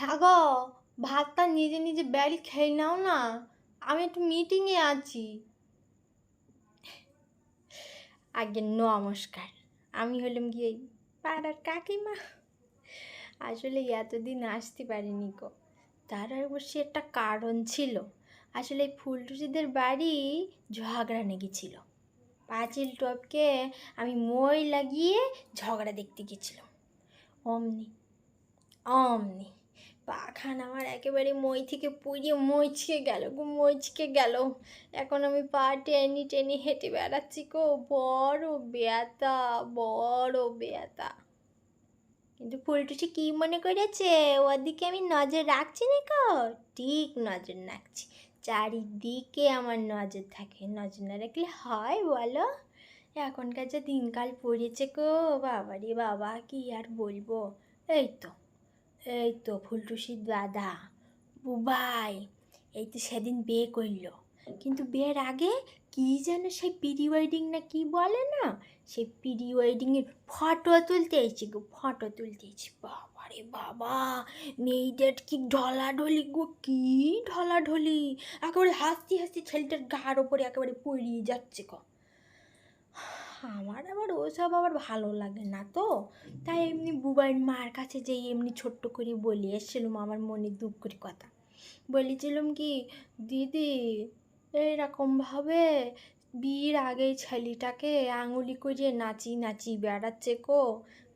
হ্যাঁ গো, ভাতটা নিজে নিজে ব্যারি খেয়ে নাও না। আমি একটু মিটিংয়ে আছি। আগে নমস্কার। আমি হলাম গিয়ে পাড়ার কাকিমা। আসলে এতদিন আসতে পারিনি গো। তার অবশ্যই একটা কারণ ছিল। আসলে এই ফুলটুসিদের বাড়ি ঝগড়া লেগেছিল। পাঁচিল টপকে আমি মই লাগিয়ে ঝগড়া দেখতে গেছিলাম। অমনি অমনি। পাখান আমার একেবারে মই থেকে পুড়িয়ে মইচকে গেল গো মইচকে গেল। এখন আমি পা টেনে টেনে হেঁটে বেড়াচ্ছি গো, বড় বেয়াতা বড় বেয়াতা কিন্তু ফুলটুসি কি মনে করেছে? ওদিকে আমি নজর রাখছি না গো? ঠিক নজর রাখছি। চারিদিকে আমার নজর থাকে, নজর না রাখলে হয় বলো? এখনকার যে দিনকাল পড়েছে গো বাবা রে বাবা, কি আর বলব? এই তো। এই তো ফুলটুসির দাদা। বুবাই, এই তো সেদিন বিয়ে করল কিন্তু বিয়ের আগে কি যেন সেই প্রি ওয়েডিং না কি বলে না, সেই প্রি ওয়েডিংয়ের ফটো তুলতে এসেছি গো, ফটো তুলতে এসেছি। বাবা রে বাবা, মেয়েদের কি ঢলাঢলি গো, কি ঢলাঢলি। একেবারে হাসতে হাসতে ছেলেটার গার ওপরে একেবারে পড়িয়ে যাচ্ছে গো। আমার আবার ওসব আবার ভালো লাগে না তো। তাই এমনি বুবাইয়ের মার কাছে যেই এমনি ছোট্ট করে বলি, এসেছিলাম আমার মনে দুঃখের কথা। বলেছিলাম কি, দিদি এইরকমভাবে বিয়ের আগে ছেলেটাকে আঙুলি করে নাচি নাচি বেড়াচ্ছে গো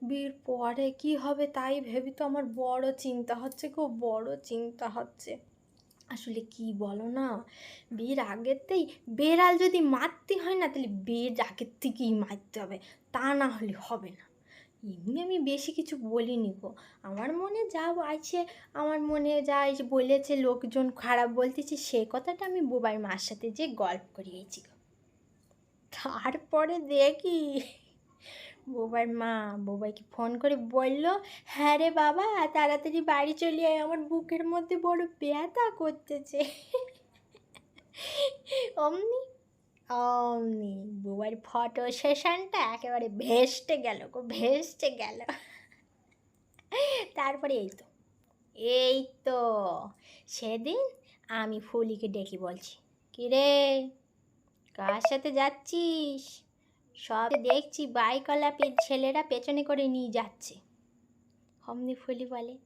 বিয়ের পরে কি হবে তাই ভেবে তো আমার বড় চিন্তা হচ্ছে গো বড় চিন্তা হচ্ছে। আসলে কি বলো না? বিয়ের আগেতেই বেড়াল যদি মারতে হয় না, তাহলে বিয়ের আগের থেকেই মারতে হবে। তা না হলে হবে না। এমনি আমি বেশি কিছু বলিনি গো। আমার মনে যা আছে, আমার মনে যা বলেছে, লোকজন খারাপ বলতেছে, সে কথাটা আমি বোবাই মার সাথে যে গল্প করিয়েছি গো। তারপরে দেখি বোবার মা, বোবাইকে ফোন করে বলল হ্যাঁ রে বাবা, তাড়াতাড়ি বাড়ি চলে আয়, আমার বুকের মধ্যে বড় ব্যথা করতেছে। অমনি অমনি বুবার ফটো সেশনটা একেবারে ভেস্টে গেল গো ভেস্টে গেল। তারপরে এই তো এই তো, সেদিন আমি ফুলিকে ডেকে বলছি, কিরে, কার সাথে যাচ্ছিস? সব দেখছি বাইকওয়ালা পে- ছেলেরা পেছনে করে নিয়ে যাচ্ছে। অমনি ফুলি বলে,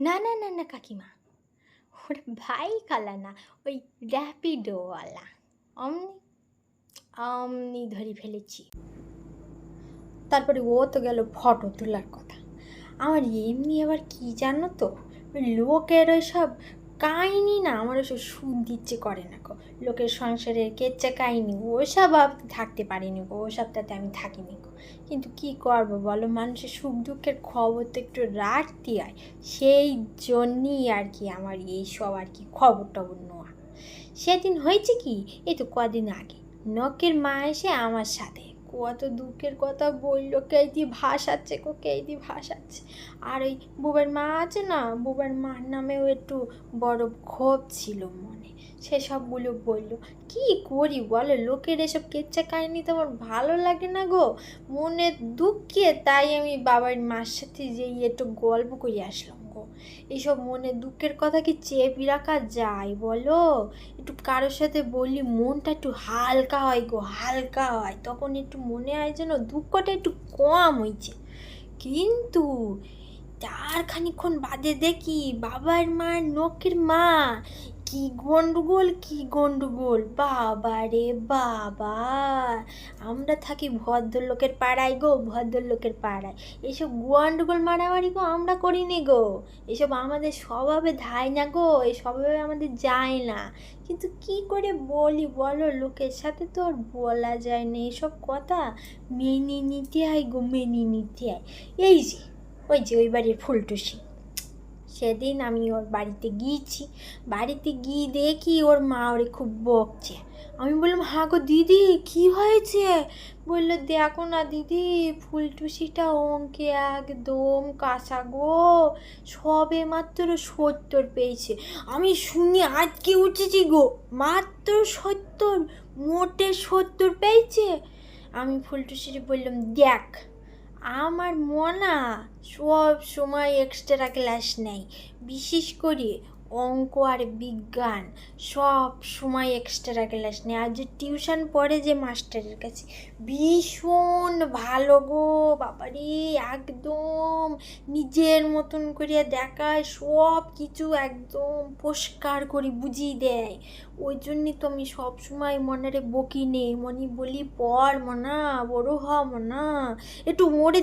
না না না না, কাকিমা, ওর বাইকওয়ালা না, ওই র্যাপিডোওয়ালা। অমনি অমনি ধরে ফেলেছি। তারপরে ও তো গেল ফটো তোলার কথা। আমার এমনি আবার কি জানো তো লোকের ওই সব কাহিনি না আমার ওসব শুনতে ইচ্ছে করে না গো। লোকের সংসারের কেচ্চা কাহিনি, ওসব থাকতে পারিনি গো, ওসবটাতে আমি থাকিনি গো। কিন্তু কি করব বলো? মানুষের সুখ দুঃখের খবর তো একটু রাখতে হয়। সেই জন্যই আর কি আমার এই সব আর কি খবর টবর নেওয়া। সেদিন হয়েছে কি? এই তো কদিন আগে। নকের মা এসে আমার সাথে কত দুঃখের কথা বলল, কে দি ভাসাচ্ছে কো কে দি ভাসাচ্ছে। আর ওই বুবার মা আছে না, বুবার মার নামেও একটু বড় ক্ষোভ ছিল মনে। সেসবগুলো বলল। কি করি বলো? লোকের এসব কেচ্চা কাহিনি তো আমার ভালো লাগে না গো। মনে দুঃখে তাই আমি বাবার মার সাথে যেই একটু গল্প করে আসলাম গো। এইসব মনে দুঃখের কথা কি চেপে রাখা যায় বলো? একটু কারোর সাথে বললি মনটা একটু হালকা হয় গো, হালকা হয়। তখন একটু মনে হয় যেন দুঃখটা একটু কম হয়েছে কিন্তু তার খানিক্ষণ বাদে দেখি বাবার মার নখের মা কি গন্ডগোল কি গন্ডগোল। বাবা রে বাবা। আমরা থাকি ভদ্রলোকের পাড়ায় গো, ভদ্রলোকের পাড়ায়। এসব গন্ডগোল মারামারি গো আমরা করিনি গো। এসব আমাদের স্বভাবে ধায় না গো এই স্বভাবে আমাদের যায় না। কিন্তু কি করে বলি বলো? লোকের সাথে তো আর বলা যায় না এসব কথা। মেনে নিতে হয় গো, মেনে নিতে হয়। এই যে, ওই যে, ওই বাড়ির ফুলটুসি। সেদিন আমি ওর বাড়িতে গিয়েছি। বাড়িতে গিয়ে দেখি ওর মা ওরে খুব বকছে। আমি বললাম হ্যাঁ গো দিদি, কি হয়েছে? বলল, দেখো না দিদি, ফুলটুসিটা অঙ্কে একদম কাঁচা গো। সবে মাত্র সত্তর পেয়েছে। আমি শুনি আজকে উঠেছি গো, মাত্র সত্তর, মোটে সত্তর পেয়েছে? আমি ফুলটুসিরে বললাম, দেখ আমার মনা সব সময় এক্সট্রা ক্লাস নেয়। বিশেষ করে অঙ্ক আর বিজ্ঞান সব সময় এক্সট্রা ক্লাস নেয়। আর যে টিউশন পড়ে যে মাস্টারের কাছে, ভীষণ ভালো গো বাবারে, একদম নিজের মতন করে দেখায়, সব কিছু একদম পরিষ্কার করে বুঝিয়ে দেয়। ওই জন্যই তো আমি সব সময় মনারে বকি নেই, মনি বলি, পড় মনা, বড় হ মনা। একটু মরে